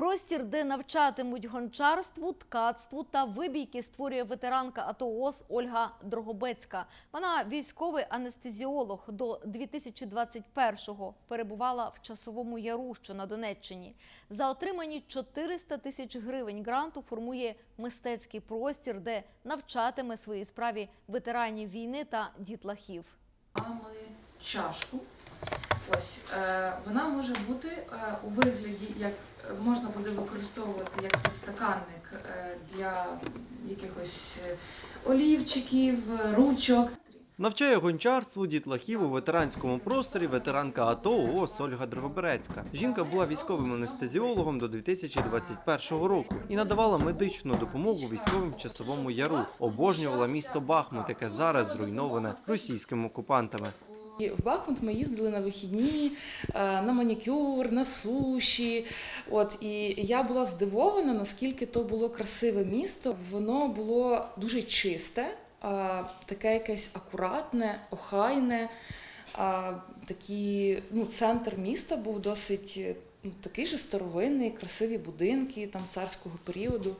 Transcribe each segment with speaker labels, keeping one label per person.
Speaker 1: Простір, де навчатимуть гончарству, ткацтву та вибійки, створює ветеранка АТО ООС Ольга Дрогобецька. Вона військовий анестезіолог. До 2021-го перебувала в часовому яру, що на Донеччині. За отримані 400 тисяч гривень гранту формує мистецький простір, де навчатиме своїй справі ветеранів війни та дітлахів.
Speaker 2: Мали чашку. Ось е, вона може бути е, у вигляді, як можна буде використовувати як підстаканник е, для якихось олівчиків, ручок.
Speaker 3: Навчає гончарству дітлахів у ветеранському просторі ветеранка АТО ООС Ольга Дрогоберецька. Жінка була військовим анестезіологом до 2021 року і надавала медичну допомогу військовим в часовому яру. Обожнювала місто Бахмут, яке зараз зруйноване російськими окупантами.
Speaker 2: В Бахмут ми їздили на вихідні, е, на манікюр, на суші. От і я була здивована, наскільки то було красиве місто. Воно було дуже чисте, таке якесь акуратне, охайне. Такі, ну, центр міста був досить ну, такий же старовинний, красиві будинки там царського періоду.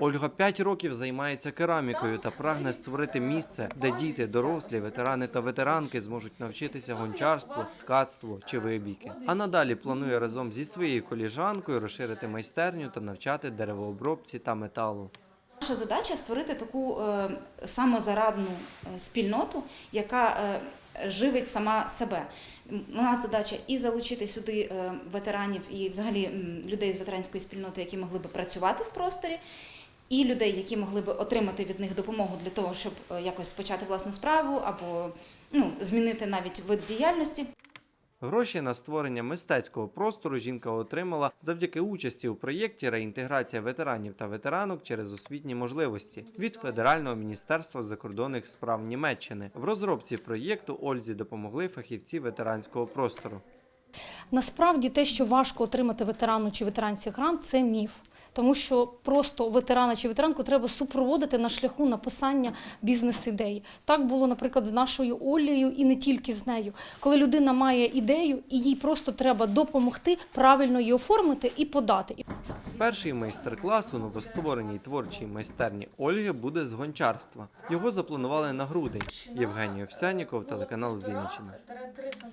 Speaker 3: Ольга 5 років займається керамікою та прагне створити місце, де діти, дорослі, ветерани та ветеранки зможуть навчитися гончарству, ткацтву чи вибійки. А надалі планує разом зі своєю коліжанкою розширити майстерню та навчати деревообробці та металу.
Speaker 4: Наша задача створити таку е, самозарадну е, спільноту, яка е, живить сама себе. У нас задача і залучити сюди е, ветеранів і взагалі людей з ветеранської спільноти, які могли би працювати в просторі, і людей, які могли би отримати від них допомогу для того, щоб е, якось почати власну справу або ну, змінити навіть вид діяльності.
Speaker 3: Гроші на створення мистецького простору жінка отримала завдяки участі у проєкті реінтеграція ветеранів та ветеранок через освітні можливості від Федерального міністерства закордонних справ Німеччини. В розробці проєкту Ользі допомогли фахівці ветеранського простору.
Speaker 5: Насправді те, що важко отримати ветерану чи ветеранці грант, це міф. Тому що просто ветерана чи ветеранку треба супроводити на шляху написання бізнес-ідей. Так було, наприклад, з нашою Олею і не тільки з нею. Коли людина має ідею, і їй просто треба допомогти правильно її оформити і подати.
Speaker 3: Перший майстер-клас у новоствореній творчій майстерні Ольги буде з гончарства. Його запланували на грудень. Євгеній Овсяніков, телеканал Вінниччина.